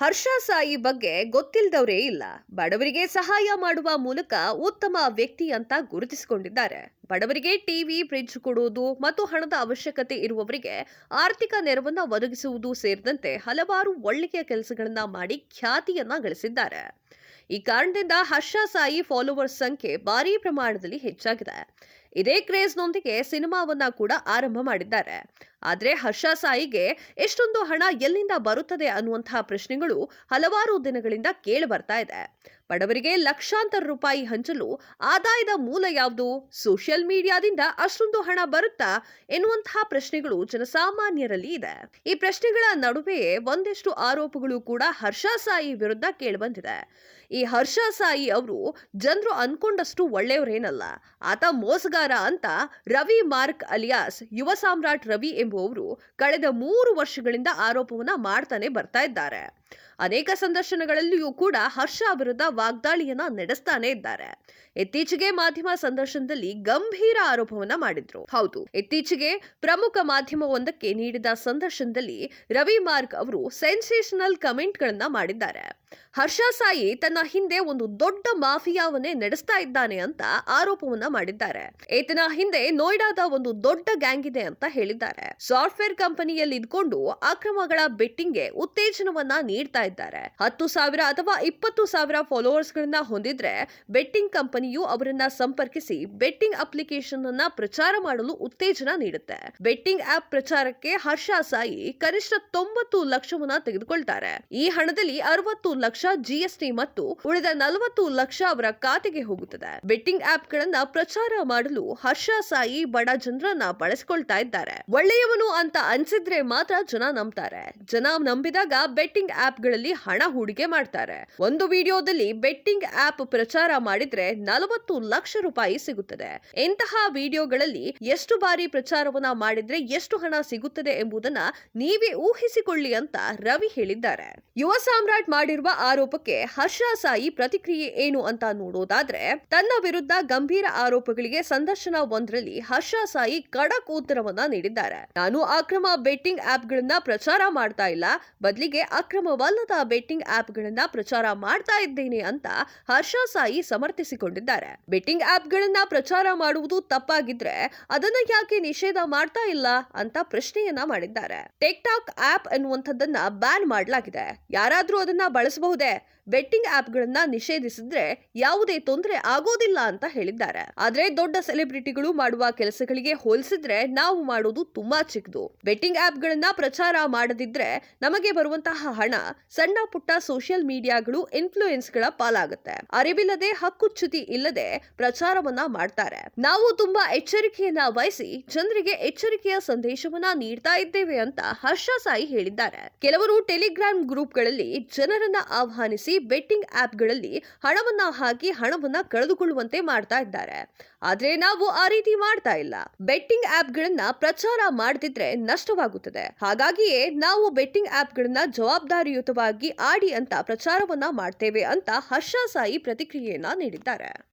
ಹರ್ಷ ಸಾಯಿ ಬಗ್ಗೆ ಗೊತ್ತಿಲ್ಲದವರೇ ಇಲ್ಲ. ಬಡವರಿಗೆ ಸಹಾಯ ಮಾಡುವ ಮೂಲಕ ಉತ್ತಮ ವ್ಯಕ್ತಿ ಅಂತ ಗುರುತಿಸಿಕೊಂಡಿದ್ದಾರೆ. ಬಡವರಿಗೆ ಟಿವಿ, ಫ್ರಿಡ್ಜ್ ಕೊಡುವುದು ಮತ್ತು ಹಣದ ಅವಶ್ಯಕತೆ ಇರುವವರಿಗೆ ಆರ್ಥಿಕ ನೆರವನ್ನು ಒದಗಿಸುವುದು ಸೇರಿದಂತೆ ಹಲವಾರು ಒಳ್ಳೆಯ ಕೆಲಸಗಳನ್ನ ಮಾಡಿ ಖ್ಯಾತಿಯನ್ನ ಗಳಿಸಿದ್ದಾರೆ. ಈ ಕಾರಣದಿಂದ ಹರ್ಷ ಸಾಯಿ ಫಾಲೋವರ್ಸ್ ಸಂಖ್ಯೆ ಭಾರೀ ಪ್ರಮಾಣದಲ್ಲಿ ಹೆಚ್ಚಾಗಿದೆ. ಇದೇ ಕ್ರೇಜ್ನೊಂದಿಗೆ ಸಿನಿಮಾವನ್ನ ಕೂಡ ಆರಂಭ ಮಾಡಿದ್ದಾರೆ. ಆದರೆ ಹರ್ಷ ಸಾಯಿಗೆ ಎಷ್ಟೊಂದು ಹಣ ಎಲ್ಲಿಂದ ಬರುತ್ತದೆ ಅನ್ನುವಂತಹ ಪ್ರಶ್ನೆಗಳು ಹಲವಾರು ದಿನಗಳಿಂದ ಕೇಳಿ ಬರ್ತಾ ಇದೆ. ಬಡವರಿಗೆ ಲಕ್ಷಾಂತರ ರೂಪಾಯಿ ಹಂಚಲು ಆದಾಯದ ಮೂಲ ಯಾವುದು? ಸೋಷಿಯಲ್ ಮೀಡಿಯಾದಿಂದ ಅಷ್ಟೊಂದು ಹಣ ಬರುತ್ತಾ? ಎನ್ನುವಂತಹ ಪ್ರಶ್ನೆಗಳು ಜನಸಾಮಾನ್ಯರಲ್ಲಿ ಇದೆ. ಈ ಪ್ರಶ್ನೆಗಳ ನಡುವೆಯೇ ಒಂದಷ್ಟು ಆರೋಪಗಳು ಕೂಡ ಹರ್ಷಸಾಯಿ ವಿರುದ್ಧ ಕೇಳಿಬಂದಿದೆ. ಈ ಹರ್ಷಾಸಾಯಿ ಅವರು, ಜನರು ಅನ್ಕೊಂಡಷ್ಟು ಒಳ್ಳೆಯವರೇನಲ್ಲ. ಆತ ಮೋಸಗಾರ ಅಂತ ರವಿ ಮಾರ್ಕ್ ಅಲಿಯಾಸ್, ಯುವ ಸಾಮ್ರಾಟ್ ರವಿ ಎಂಬುವವರು, ಕಳೆದ ಮೂರು ವರ್ಷಗಳಿಂದ ಆರೋಪವನ್ನ ಮಾಡ್ತಾನೆ ಬರ್ತಾ ಇದ್ದಾರೆ. ಅನೇಕ ಸಂದರ್ಶನಗಳಲ್ಲಿಯೂ ಕೂಡ ಹರ್ಷ ವಿರುದ್ಧ ವಾಗ್ದಾಳಿಯನ್ನ ನಡೆಸ್ತಾನೆ ಇದ್ದಾರೆ. ಇತ್ತೀಚೆಗೆ ಮಾಧ್ಯಮ ಸಂದರ್ಶನದಲ್ಲಿ ಗಂಭೀರ ಆರೋಪವನ್ನ ಮಾಡಿದ್ರು. ಹೌದು, ಇತ್ತೀಚೆಗೆ ಪ್ರಮುಖ ಮಾಧ್ಯಮವೊಂದಕ್ಕೆ ನೀಡಿದ ಸಂದರ್ಶನದಲ್ಲಿ ರವಿ ಮಾರ್ಕ್ ಅವರು ಸೆನ್ಸೇಷನಲ್ ಕಮೆಂಟ್ಗಳನ್ನ ಮಾಡಿದ್ದಾರೆ. ಹರ್ಷ ಸಾಯಿ ತನ್ನ ಹಿಂದೆ ಒಂದು ದೊಡ್ಡ ಮಾಫಿಯಾವನ್ನೇ ನಡೆಸ್ತಾ ಇದ್ದಾನೆ ಅಂತ ಆರೋಪವನ್ನ ಮಾಡಿದ್ದಾರೆ. ಈತನ ಹಿಂದೆ ನೋಯ್ಡಾದ ಒಂದು ದೊಡ್ಡ ಗ್ಯಾಂಗ್ ಇದೆ ಅಂತ ಹೇಳಿದ್ದಾರೆ. ಸಾಫ್ಟ್ವೇರ್ ಕಂಪನಿಯಲ್ಲಿ ಇದ್ಕೊಂಡು ಅಕ್ರಮಗಳ ಬೆಟ್ಟಿಂಗ್ಗೆ ಉತ್ತೇಜನವನ್ನ ನೀಡ್ತಾ ಇದ್ದಾರೆ. ಹತ್ತು ಸಾವಿರ ಅಥವಾ ಇಪ್ಪತ್ತು ಸಾವಿರ ಫಾಲೋವರ್ಸ್ ಗಳನ್ನ ಹೊಂದಿದ್ರೆ ಬೆಟ್ಟಿಂಗ್ ಕಂಪನಿಯು ಅವರನ್ನ ಸಂಪರ್ಕಿಸಿ ಬೆಟ್ಟಿಂಗ್ ಅಪ್ಲಿಕೇಶನ್ ಅನ್ನ ಪ್ರಚಾರ ಮಾಡಲು ಉತ್ತೇಜನ ನೀಡುತ್ತೆ. ಬೆಟ್ಟಿಂಗ್ ಆಪ್ ಪ್ರಚಾರಕ್ಕೆ ಹರ್ಷ ಸಾಯಿ ಕನಿಷ್ಠ ತೊಂಬತ್ತು ಲಕ್ಷವನ್ನ ತೆಗೆದುಕೊಳ್ತಾರೆ. ಈ ಹಣದಲ್ಲಿ ಅರವತ್ತು ಲಕ್ಷ ಜಿಎಸ್ಟಿ ಮತ್ತು ಉಳಿದ ನಲವತ್ತು ಲಕ್ಷ ಅವರ ಖಾತೆಗೆ ಹೋಗುತ್ತದೆ. ಬೆಟ್ಟಿಂಗ್ ಆಪ್ ಗಳನ್ನ ಪ್ರಚಾರ ಮಾಡಲು ಹರ್ಷ ಸಾಯಿ ಬಡ ಜನರನ್ನ ಬಳಸಿಕೊಳ್ತಾ ಇದ್ದಾರೆ. ಒಳ್ಳೆಯವನು ಅಂತ ಅನ್ಸಿದ್ರೆ ಮಾತ್ರ ಜನ ನಂಬ್ತಾರೆ. ಜನ ನಂಬಿದಾಗ ಬೆಟ್ಟಿಂಗ್ ಆಪ್ ಗಳಲ್ಲಿ ಹಣ ಹೂಡಿಕೆ ಮಾಡ್ತಾರೆ. ಒಂದು ವಿಡಿಯೋದಲ್ಲಿ ಬೆಟ್ಟಿಂಗ್ ಆಪ್ ಪ್ರಚಾರ ಮಾಡಿದ್ರೆ ನಲವತ್ತು ಲಕ್ಷ ರೂಪಾಯಿ ಸಿಗುತ್ತದೆ. ಇಂತಹ ವಿಡಿಯೋಗಳಲ್ಲಿ ಎಷ್ಟು ಬಾರಿ ಪ್ರಚಾರವನ್ನ ಮಾಡಿದ್ರೆ ಎಷ್ಟು ಹಣ ಸಿಗುತ್ತದೆ ಎಂಬುದನ್ನ ನೀವೇ ಊಹಿಸಿಕೊಳ್ಳಿ ಅಂತ ರವಿ ಹೇಳಿದ್ದಾರೆ. ಯುವ ಸಾಮ್ರಾಟ್ ಮಾಡಿರುವ ಆರೋಪಕ್ಕೆ ಹರ್ಷ ಸಾಯಿ ಪ್ರತಿಕ್ರಿಯೆ ಏನು ಅಂತ ನೋಡೋದಾದ್ರೆ, ತನ್ನ ವಿರುದ್ಧ ಗಂಭೀರ ಆರೋಪಗಳಿಗೆ ಸಂದರ್ಶನ ಒಂದರಲ್ಲಿ ಹರ್ಷ ಸಾಯಿ ಉತ್ತರವನ್ನ ನೀಡಿದ್ದಾರೆ. ನಾನು ಅಕ್ರಮ ಬೆಟ್ಟಿಂಗ್ ಆಪ್ಗಳನ್ನ ಪ್ರಚಾರ ಮಾಡ್ತಾ ಇಲ್ಲ. ಬದಲಿಗೆ ಅಕ್ರಮವಲ್ಲದ ಬೆಟ್ಟಿಂಗ್ ಆಪ್ಗಳನ್ನ ಪ್ರಚಾರ ಮಾಡ್ತಾ ಇದ್ದೇನೆ ಅಂತ ಹರ್ಷ ಸಾಯಿ ಸಮರ್ಥಿಸಿಕೊಂಡಿದ್ದಾರೆ. ಬೆಟ್ಟಿಂಗ್ ಆಪ್ಗಳನ್ನ ಪ್ರಚಾರ ಮಾಡುವುದು ತಪ್ಪಾಗಿದ್ರೆ ಅದನ್ನ ಯಾಕೆ ನಿಷೇಧ ಮಾಡ್ತಾ ಇಲ್ಲ ಅಂತ ಪ್ರಶ್ನೆಯನ್ನ ಮಾಡಿದ್ದಾರೆ. ಟಿಕ್ಟಾಕ್ ಆಪ್ ಎನ್ನುವಂಥದ್ದನ್ನ ಬ್ಯಾನ್ ಮಾಡಲಾಗಿದೆ. ಯಾರಾದ್ರೂ ಅದನ್ನ ಬಳಸಬಹುದೇ? ಬೆಟ್ಟಿಂಗ್ ಆಪ್ಗಳನ್ನ ನಿಷೇಧಿಸಿದ್ರೆ ಯಾವುದೇ ತೊಂದರೆ ಆಗೋದಿಲ್ಲ ಅಂತ ಹೇಳಿದ್ದಾರೆ. ಆದ್ರೆ ದೊಡ್ಡ ಸೆಲೆಬ್ರಿಟಿಗಳು ಮಾಡುವ ಕೆಲಸಗಳಿಗೆ ಹೋಲಿಸಿದ್ರೆ ನಾವು ಮಾಡೋದು ತುಂಬಾ ಚಿಕ್ಕದು. ಬೆಟ್ಟಿಂಗ್ ಆಪ್ಗಳನ್ನ ಪ್ರಚಾರ ಮಾಡದಿದ್ರೆ ನಮಗೆ ಬರುವಂತಹ ಹಣ ಸಣ್ಣ ಪುಟ್ಟ ಸೋಷಿಯಲ್ ಮೀಡಿಯಾಗಳು ಇನ್ಫ್ಲೂಯೆನ್ಸ್ಗಳ ಪಾಲಾಗುತ್ತೆ. ಅರಿವಿಲ್ಲದೆ ಹಕ್ಕುಚ್ಯುತಿ ಇಲ್ಲದೆ ಪ್ರಚಾರವನ್ನ ಮಾಡ್ತಾರೆ. ನಾವು ತುಂಬಾ ಎಚ್ಚರಿಕೆಯನ್ನ ವಹಿಸಿ ಜನರಿಗೆ ಎಚ್ಚರಿಕೆಯ ಸಂದೇಶವನ್ನ ನೀಡ್ತಾ ಇದ್ದೇವೆ ಅಂತ ಹರ್ಷ ಸಾಯಿ ಹೇಳಿದ್ದಾರೆ. ಕೆಲವರು ಟೆಲಿಗ್ರಾಮ್ ಗ್ರೂಪ್ಗಳಲ್ಲಿ ಜನರನ್ನ ಆಹ್ವಾನಿಸಿ ಬೆಟ್ಟಿಂಗ್ ಆಪ್ಗಳಲ್ಲಿ ಹಣವನ್ನ ಹಾಕಿ ಹಣವನ್ನ ಕಳೆದುಕೊಳ್ಳುವಂತೆ ಮಾಡ್ತಾ ಇದ್ದಾರೆ. ಆದ್ರೆ ನಾವು ಆ ರೀತಿ ಮಾಡ್ತಾ ಇಲ್ಲ. ಬೆಟ್ಟಿಂಗ್ ಆ್ಯಪ್ಗಳನ್ನ ಪ್ರಚಾರ ಮಾಡದಿದ್ರೆ ನಷ್ಟವಾಗುತ್ತದೆ. ಹಾಗಾಗಿಯೇ ನಾವು ಬೆಟ್ಟಿಂಗ್ ಆಪ್ಗಳನ್ನ ಜವಾಬ್ದಾರಿಯುತವಾಗಿ ಆಡಿ ಅಂತ ಪ್ರಚಾರವನ್ನ ಮಾಡ್ತೇವೆ ಅಂತ ಹರ್ಷ ಸಾಯಿ ಪ್ರತಿಕ್ರಿಯೆಯನ್ನ ನೀಡಿದ್ದಾರೆ.